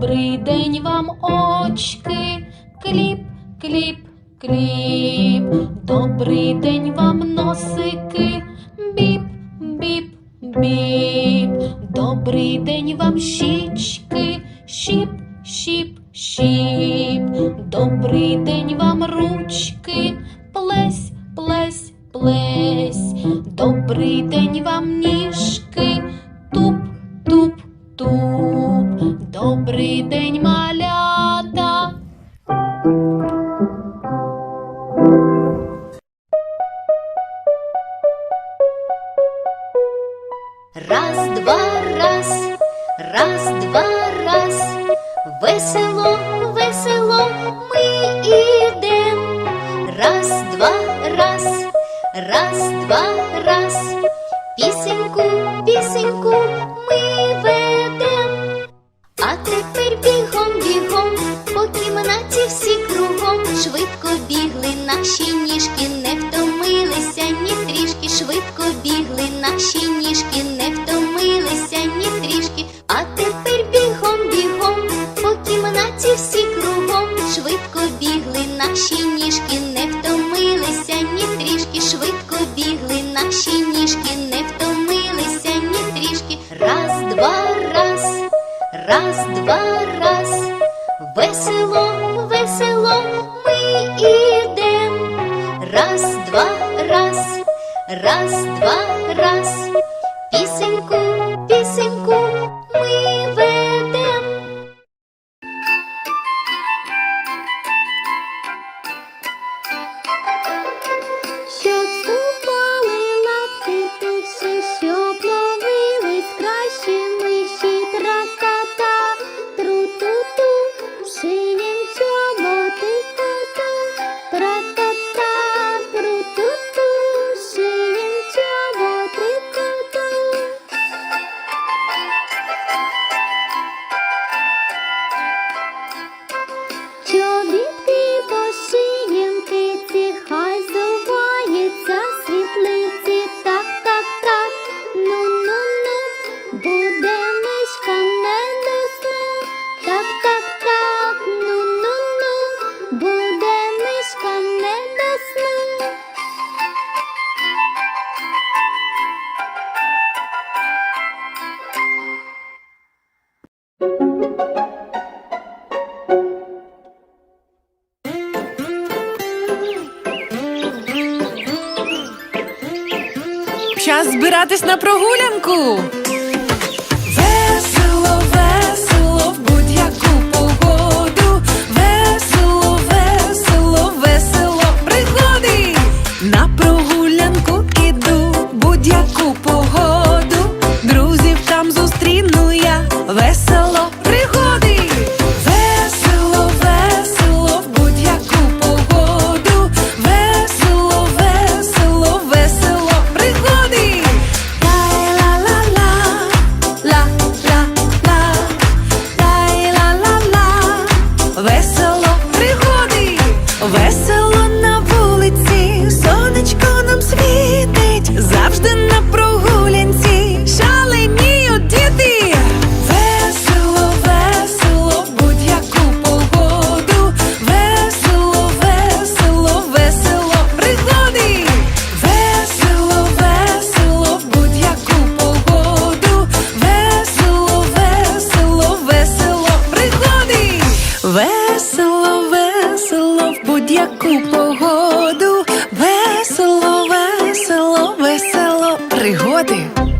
день вам очки, кліп, кліп, кліп. Добрий день вам носики, біп, біп, біп. Добрий день вам щічки, щіп, щіп, щіп. Добрий день вам ручки, плесь, плесь, плесь. Добрий день вам Добрий день, малята. Раз, два, раз, раз, два, раз. Весело, весело ми ідем. Раз, два, раз, раз, два, раз. Пісеньку, пісеньку ми наші ніжки, не втомилися ні трішки. Раз, два, раз. Раз, два, раз, весело, весело ми ідем. Раз, два, раз, раз, два, раз. Пісеньку, пісеньку Час збиратись на прогулянку. Весело, весело в будь-яку погоду. Весело, весело, весело пригоди. На прогулянку іду будь-яку погоду. Друзів там зустріну я. Весело Весело, весело в будь-яку погоду. Весело, весело, весело пригоди.